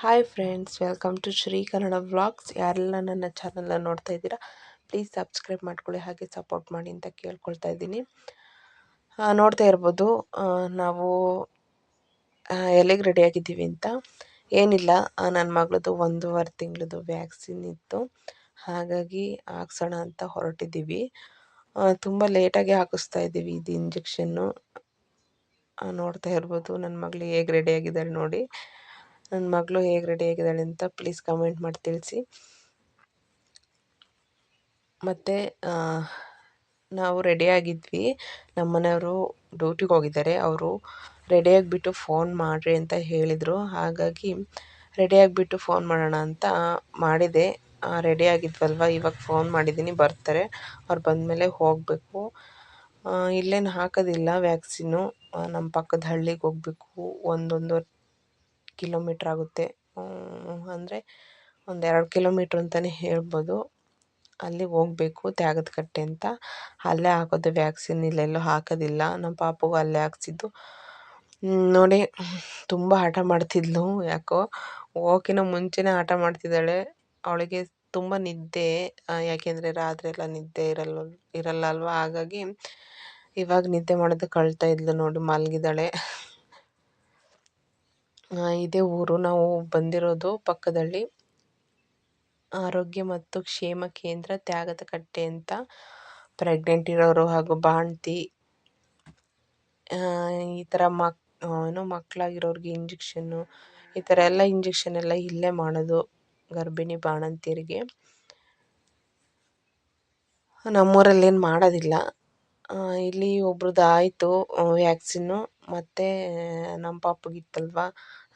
Hi friends welcome to Shri Kannada vlogs ಯಾರೆಲ್ಲ ನನ್ನ ಚಾನಲ್ನ ನೋಡ್ತಾ ಇದ್ದೀರಾ ಪ್ಲೀಸ್ ಸಬ್ಸ್ಕ್ರೈಬ್ ಮಾಡ್ಕೊಳ್ಳಿ, ಹಾಗೆ ಸಪೋರ್ಟ್ ಮಾಡಿ ಅಂತ ಕೇಳ್ಕೊಳ್ತಾ ಇದ್ದೀನಿ. ನೋಡ್ತಾ ಇರ್ಬೋದು ನಾವು ಎಲೆಗೆ ಎಲ್ಲಿಗೆ ರೆಡಿ ಆಗಿದ್ದೀವಿ ಅಂತ. ಏನಿಲ್ಲ ನನ್ನ ಮಗಳದು ಒಂದೂವರೆ ತಿಂಗಳದು ವ್ಯಾಕ್ಸಿನ್ ಇತ್ತು. ಹಾಗಾಗಿ ಹಾಕ್ಸೋಣ ಅಂತ ಹೊರಟಿದ್ದೀವಿ. ತುಂಬ ಲೇಟಾಗಿ ಹಾಕಿಸ್ತಾ ಇದ್ದೀವಿ ಇದು ಇಂಜೆಕ್ಷನ್ನು ನೋಡ್ತಾ ಇರ್ಬೋದು ನನ್ನ ಮಗಳು ಹೇಗೆ ರೆಡಿ ಆಗಿದ್ದಾಳೆ ನೋಡಿ. ನನ್ನ ಮಗಳು ಹೇಗೆ ರೆಡಿ ಆಗಿದ್ದಾಳೆ ಅಂತ ಪ್ಲೀಸ್ ಕಮೆಂಟ್ ಮಾಡಿ ತಿಳಿಸಿ. ಮತ್ತು ನಾವು ರೆಡಿಯಾಗಿದ್ವಿ ನಮ್ಮ ಮನೆಯವರು ಡ್ಯೂಟಿಗೆ ಹೋಗಿದ್ದಾರೆ. ಅವರು ರೆಡಿಯಾಗಿಬಿಟ್ಟು ಫೋನ್ ಮಾಡಿರಿ ಅಂತ ಹೇಳಿದರು. ಹಾಗಾಗಿ ರೆಡಿಯಾಗಿಬಿಟ್ಟು ಫೋನ್ ಮಾಡೋಣ ಅಂತ ಮಾಡಿದೆ. ರೆಡಿ ಆಗಿದ್ವಲ್ವ? ಇವಾಗ ಫೋನ್ ಮಾಡಿದ್ದೀನಿ. ಬರ್ತಾರೆ. ಅವ್ರು ಬಂದಮೇಲೆ ಹೋಗಬೇಕು. ಇಲ್ಲೇನು ಹಾಕೋದಿಲ್ಲ ವ್ಯಾಕ್ಸಿನ್ನು ನಮ್ಮ ಪಕ್ಕದ ಹಳ್ಳಿಗೆ ಹೋಗಬೇಕು. ಒಂದೊಂದು ಕಿಲೋಮೀಟ್ರ್ ಆಗುತ್ತೆ. ಅಂದರೆ ಒಂದೆರಡು ಕಿಲೋಮೀಟ್ರ್ ಅಂತಲೇ ಹೇಳ್ಬೋದು. ಅಲ್ಲಿ ಹೋಗ್ಬೇಕು, ತ್ಯಾಗದ ಕಟ್ಟೆ ಅಂತ. ಅಲ್ಲೇ ಹಾಕೋದು ವ್ಯಾಕ್ಸಿನ್ ಇಲ್ಲೆಲ್ಲೂ ಹಾಕೋದಿಲ್ಲ. ನಮ್ಮ ಪಾಪುಗೂ ಅಲ್ಲೇ ಹಾಕ್ಸಿದ್ದು. ನೋಡಿ, ತುಂಬ ಹಠ ಮಾಡ್ತಿದ್ಲು ಯಾಕೋ ಹೋಗೋಕ್ಕಿಂತ ಮುಂಚೆನೇ ಹಠ ಮಾಡ್ತಿದ್ದಾಳೆ. ಅವಳಿಗೆ ತುಂಬ ನಿದ್ದೆ ಯಾಕೆಂದರೆ ರಾತ್ರಿ ಎಲ್ಲ ನಿದ್ದೆ ಇರಲ್ಲ ಇರಲ್ಲ ಅಲ್ವಾ? ಹಾಗಾಗಿ ಇವಾಗ ನಿದ್ದೆ ಮಾಡೋದು ಕಳ್ತಾ ಇದ್ಲು ನೋಡಿ, ಮಲಗಿದ್ದಾಳೆ. ಇದೇ ಊರು. ನಾವು ಬಂದಿರೋದು ಪಕ್ಕದಲ್ಲಿ ಆರೋಗ್ಯ ಮತ್ತು ಕ್ಷೇಮ ಕೇಂದ್ರ ತ್ಯಾಗದ ಕಟ್ಟೆ ಅಂತ. ಪ್ರೆಗ್ನೆಂಟ್ ಇರೋರು ಹಾಗೂ ಬಾಣ್ತಿ ಈ ಥರ ಮಕ್ ಏನು ಮಕ್ಕಳಾಗಿರೋರಿಗೆ ಇಂಜೆಕ್ಷನ್ನು ಈ ಥರ ಎಲ್ಲ ಇಂಜೆಕ್ಷನ್ ಎಲ್ಲ ಇಲ್ಲೇ ಮಾಡೋದು ಗರ್ಭಿಣಿ ಬಾಣಂತಿಯರಿಗೆ. ನಮ್ಮೂರಲ್ಲಿ ಏನು ಮಾಡೋದಿಲ್ಲ. ಇಲ್ಲಿ ಒಬ್ರದ್ದು ಆಯಿತು ವ್ಯಾಕ್ಸಿನ್ನು ಮತ್ತು ನಮ್ಮ ಪಾಪಗಿತ್ತಲ್ವ?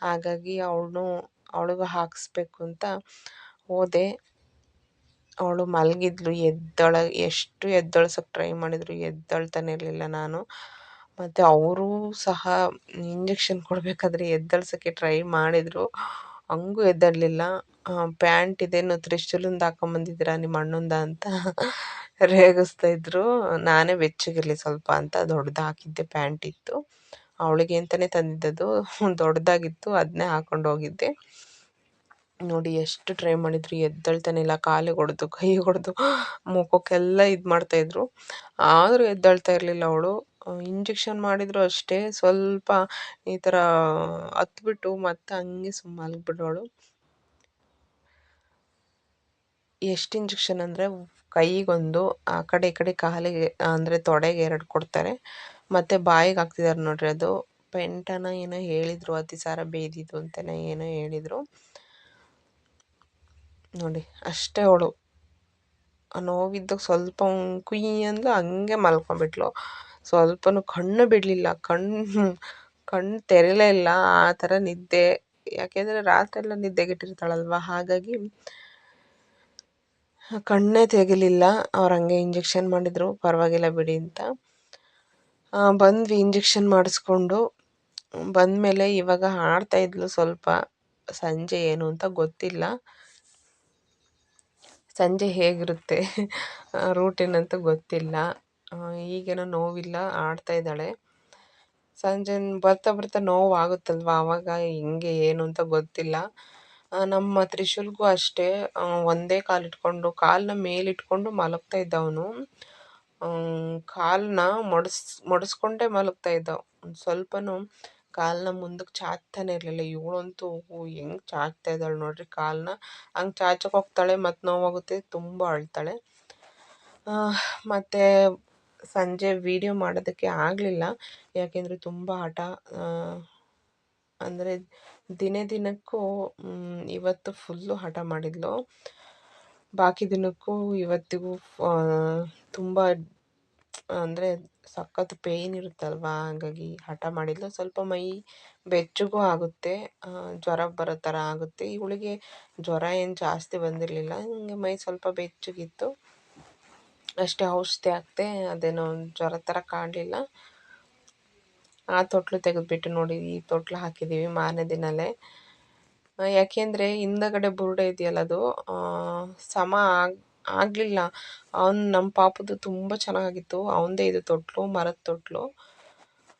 ಹಾಗಾಗಿ ಅವಳು ಅವಳಿಗೂ ಹಾಕಿಸ್ಬೇಕು ಅಂತ ಹೋದೆ. ಅವಳು ಮಲಗಿದ್ಲು, ಎದ್ದೊಳ, ಎಷ್ಟು ಎದ್ದೊಳ್ಸೋಕ್ಕೆ ಟ್ರೈ ಮಾಡಿದ್ರು, ಎದ್ದೇಳ್ತಾನೆ ಇರಲಿಲ್ಲ ನಾನು. ಮತ್ತು ಅವರೂ ಸಹ ಇಂಜೆಕ್ಷನ್ ಕೊಡಬೇಕಾದ್ರೆ ಎದ್ದಳ್ಸೋಕ್ಕೆ ಟ್ರೈ ಮಾಡಿದರು. ಹಂಗೂ ಎದ್ದೇಳಲಿಲ್ಲ. ಪ್ಯಾಂಟ್ ಇದೇನು ತ್ರಿಶೂಲಿಂದ ಹಾಕೊಂಬಂದಿದ್ದೀರಾ, ನಿಮ್ಮ ಅಣ್ಣಂದ ಅಂತ. ರೇಗಿಸ್ತಾ ಇದ್ರು. ನಾನೇ ಬೆಚ್ಚಗಿರಲಿ ಸ್ವಲ್ಪ ಅಂತ ದೊಡ್ಡದಾಕಿದ್ದೆ ಪ್ಯಾಂಟ್ ಇತ್ತು. ಅವಳಿಗೆ ಅಂತಲೇ ತಂದಿದ್ದದು ದೊಡ್ಡದಾಗಿತ್ತು. ಅದನ್ನೇ ಹಾಕೊಂಡು ಹೋಗಿದ್ದೆ. ನೋಡಿ ಎಷ್ಟು ಟ್ರೈ ಮಾಡಿದ್ರು. ಎದ್ದೇಳ್ತಾನೆ ಇಲ್ಲ. ಕಾಲಿಗೆ ಹೊಡೆದು, ಕೈ ಹೊಡೆದು, ಮುಖಕ್ಕೆಲ್ಲ ಇದು ಮಾಡ್ತಾಯಿದ್ರು ಆದರೂ ಎದ್ದೇಳ್ತಾ ಇರಲಿಲ್ಲ ಅವಳು. ಇಂಜೆಕ್ಷನ್ ಮಾಡಿದ್ರು ಅಷ್ಟೇ. ಸ್ವಲ್ಪ ಈ ಥರ ಹತ್ಬಿಟ್ಟು ಮತ್ತೆ ಹಂಗೆ ಸುಮ್ಮ ಮಲಗಿಬಿಡೋಳು ಎಷ್ಟು ಇಂಜೆಕ್ಷನ್ ಅಂದರೆ ಕೈಗೊಂದು, ಆ ಕಡೆ ಈ ಕಡೆ ಕಾಲಿಗೆ, ಅಂದರೆ ತೊಡೆಗೆ ಎರಡು ಕೊಡ್ತಾರೆ. ಮತ್ತು ಬಾಯಿಗೆ ಹಾಕ್ತಿದ್ದಾರೆ ನೋಡ್ರಿ ಅದು. ಪೆಂಟನ ಏನೋ ಹೇಳಿದರು, ಅತಿಸಾರ ಬೇದಿದ್ದು ಅಂತಲೇ ಏನೋ ಹೇಳಿದರು. ನೋಡಿ, ಅಷ್ಟೇ ಅವಳು. ನೋವಿದ್ದಾಗ ಸ್ವಲ್ಪ ಕುಯ್ಯಿ ಅಂದ್ಲು, ಹಂಗೆ ಮಲ್ಕೊಂಬಿಟ್ಲು ಸ್ವಲ್ಪನೂ ಕಣ್ಣು ಬಿಡಲಿಲ್ಲ ಕಣ್ಣು ಕಣ್ಣು ತೆರೆಯಲೇ ಇಲ್ಲ, ಆ ಥರ ನಿದ್ದೆ. ಯಾಕೆಂದರೆ ರಾತ್ರಿ ಎಲ್ಲ ನಿದ್ದೆಗೆಟ್ಟಿರ್ತಾಳಲ್ವ ಹಾಗಾಗಿ ಕಣ್ಣೇ ತೆಗಿಲಿಲ್ಲ. ಅವ್ರು ಹಂಗೆ ಇಂಜೆಕ್ಷನ್ ಮಾಡಿದರು. ಪರವಾಗಿಲ್ಲ ಬಿಡಿ ಅಂತ. ಬಂದ್ವಿ, ಇಂಜೆಕ್ಷನ್ ಮಾಡಿಸ್ಕೊಂಡು. ಬಂದಮೇಲೆ ಇವಾಗ ಆಡ್ತಾ ಇದ್ಲು ಸ್ವಲ್ಪ. ಸಂಜೆ ಏನು ಅಂತ ಗೊತ್ತಿಲ್ಲ. ಸಂಜೆ ಹೇಗಿರುತ್ತೆ? ರೂಟೀನ್ ಅಂತ ಗೊತ್ತಿಲ್ಲ. ಈಗೇನೋ ನೋವಿಲ್ಲ ಆಡ್ತಾ ಇದ್ದಾಳೆ. ಸಂಜೆ ಬರ್ತಾ ಬರ್ತಾ ನೋವು ಆಗುತ್ತಲ್ವಾ ಆವಾಗ ಹಿಂಗೆ ಏನು ಅಂತ ಗೊತ್ತಿಲ್ಲ. ನಮ್ಮ ತ್ರಿಶೂಲ್ಗೂ ಅಷ್ಟೇ ಒಂದೇ ಕಾಲು ಇಟ್ಕೊಂಡು ಕಾಲನ್ನ ಮೇಲಿಟ್ಕೊಂಡು ಮಲಗ್ತಾ ಇದ್ದ ಅವನು ಕಾಲನ್ನ ಮಡಸ್, ಮಡಸ್ಕೊಂಡೇ ಮಲಗ್ತಾ ಇದ್ದ ಒಂದು ಸ್ವಲ್ಪನೂ ಕಾಲನ್ನ ಮುಂದಕ್ಕೆ ಚಾಚ್ತಾನೆ ಇರಲಿಲ್ಲ. ಇವಳಂತೂ ಹೆಂಗೆ ಚಾಚ್ತಾ ಇದ್ದಾಳೆ ನೋಡ್ರಿ ಕಾಲನ್ನ ಹಂಗೆ ಚಾಚಕ್ಕೆ ಹೋಗ್ತಾಳೆ ಮತ್ತು ನೋವಾಗುತ್ತೆ, ತುಂಬ ಅಳ್ತಾಳೆ. ಮತ್ತೆ ಸಂಜೆ ವೀಡಿಯೋ ಮಾಡೋದಕ್ಕೆ ಆಗಲಿಲ್ಲ. ಯಾಕೆಂದರೆ ತುಂಬ ಹಠ ಅಂದರೆ ದಿನೇ ದಿನಕ್ಕೂ ಇವತ್ತು ಫುಲ್ಲು ಹಠ ಮಾಡಿದ್ಲು. ಬಾಕಿ ದಿನಕ್ಕೂ ಇವತ್ತಿಗೂ ತುಂಬ, ಅಂದರೆ ಸಖತ್ ಪೇಯ್ನ್ ಇರುತ್ತಲ್ವ? ಹಾಗಾಗಿ ಹಠ ಮಾಡಿದ್ಲು. ಸ್ವಲ್ಪ ಮೈ ಬೆಚ್ಚಗೂ ಆಗುತ್ತೆ. ಜ್ವರ ಬರೋ ಥರ ಆಗುತ್ತೆ. ಇವಳಿಗೆ ಜ್ವರ ಏನು ಜಾಸ್ತಿ ಬಂದಿರಲಿಲ್ಲ. ಹಿಂಗೆ ಮೈ ಸ್ವಲ್ಪ ಬೆಚ್ಚಗಿತ್ತು. ಅಷ್ಟೇ ಔಷಧಿ ಹಾಕ್ದೆ ಅದೇನೋ ಜ್ವರ ಥರ ಕಾಣಲಿಲ್ಲ. ಆ ತೊಟ್ಲು ತೆಗೆದುಬಿಟ್ಟು ನೋಡಿ, ಈ ತೊಟ್ಲು ಹಾಕಿದ್ದೀವಿ ಮಾರನೇ ದಿನವೇ ಯಾಕೆಂದರೆ ಹಿಂದಗಡೆ ಬುರುಡೆ ಇದೆಯಲ್ಲ ಅದು ಸಮ ಆಗ, ಆಗಲಿಲ್ಲ. ಅವ್ನು ನಮ್ಮ ಪಾಪದು ತುಂಬ ಚೆನ್ನಾಗಿತ್ತು. ಅವನದೇ ಇದು ತೊಟ್ಲು, ಮರದ ತೊಟ್ಲು.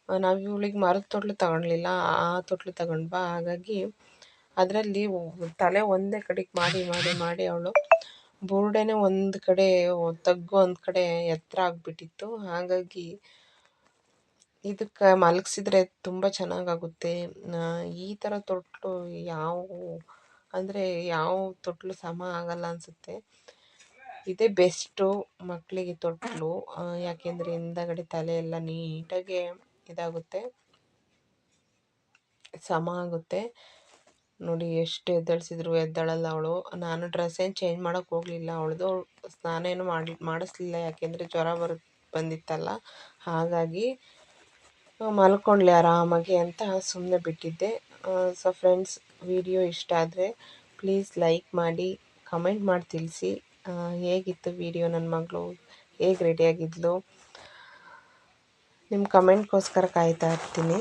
ನಾವು ಇವಳಿಗೆ ಮರದ ತೊಟ್ಲು ತಗೊಳ್ಲಿಲ್ಲ ಆ ತೊಟ್ಲು ತಗೊಂಡ್ವಾ ಹಾಗಾಗಿ ಅದರಲ್ಲಿ ತಲೆ ಒಂದೇ ಕಡೆಗೆ ಮಾಡಿ ಮಾಡಿ ಮಾಡಿ ಅವಳು ಬುರುಡೆನೇ ಒಂದು ಕಡೆ, ತಗ್ಗು ಒಂದು ಕಡೆ ಎತ್ತರ ಆಗಿಬಿಟ್ಟಿತ್ತು. ಹಾಗಾಗಿ ಇದಕ್ಕೆ ಮಲಗಿಸಿದ್ರೆ ತುಂಬ ಚೆನ್ನಾಗಾಗುತ್ತೆ. ಈ ಥರ ತೊಟ್ಲು ಯಾವ, ಅಂದರೆ ಯಾವ ತೊಟ್ಟಲು ಸಮ ಆಗಲ್ಲ ಅನಿಸುತ್ತೆ. ಇದೇ ಬೆಸ್ಟು ಮಕ್ಕಳಿಗೆ ತೊಟ್ಲು. ಯಾಕೆಂದರೆ ಹಿಂದಗಡೆ ತಲೆ ಎಲ್ಲ ನೀಟಾಗಿ ಇದಾಗುತ್ತೆ. ಸಮ ಆಗುತ್ತೆ. ನೋಡಿ ಎಷ್ಟು ಎದ್ದಳಿಸಿದ್ರು, ಎದ್ದಳಲ್ಲ ಅವಳು. ನಾನು ಡ್ರೆಸ್ ಏನು ಚೇಂಜ್ ಮಾಡೋಕ್ಕೆ ಹೋಗಲಿಲ್ಲ. ಅವಳದು ಸ್ನಾನ ಏನು ಮಾಡಿ, ಮಾಡಿಸ್ಲಿಲ್ಲ. ಯಾಕೆಂದರೆ ಜ್ವರ ಬರು, ಬಂದಿತ್ತಲ್ಲ. ಹಾಗಾಗಿ ಮಲ್ಕೊಂಡ್ಲಿ ಆರಾಮಾಗಿ ಅಂತ ಸುಮ್ಮನೆ ಬಿಟ್ಟಿದ್ದೆ. ಸೊ ಫ್ರೆಂಡ್ಸ್, ವಿಡಿಯೋ ಇಷ್ಟ ಆದರೆ ಪ್ಲೀಸ್ ಲೈಕ್ ಮಾಡಿ, ಕಮೆಂಟ್ ಮಾಡಿ ತಿಳಿಸಿ. ಹೇಗಿತ್ತು ವಿಡಿಯೋ ನನ್ನ ಮಗಳು? ಹೇಗೆ ರೆಡಿಯಾಗಿದ್ಲು ನಿಮ್ಮ ಕಮೆಂಟ್ಗೋಸ್ಕರ ಕಾಯ್ತಾ ಇರ್ತೀನಿ.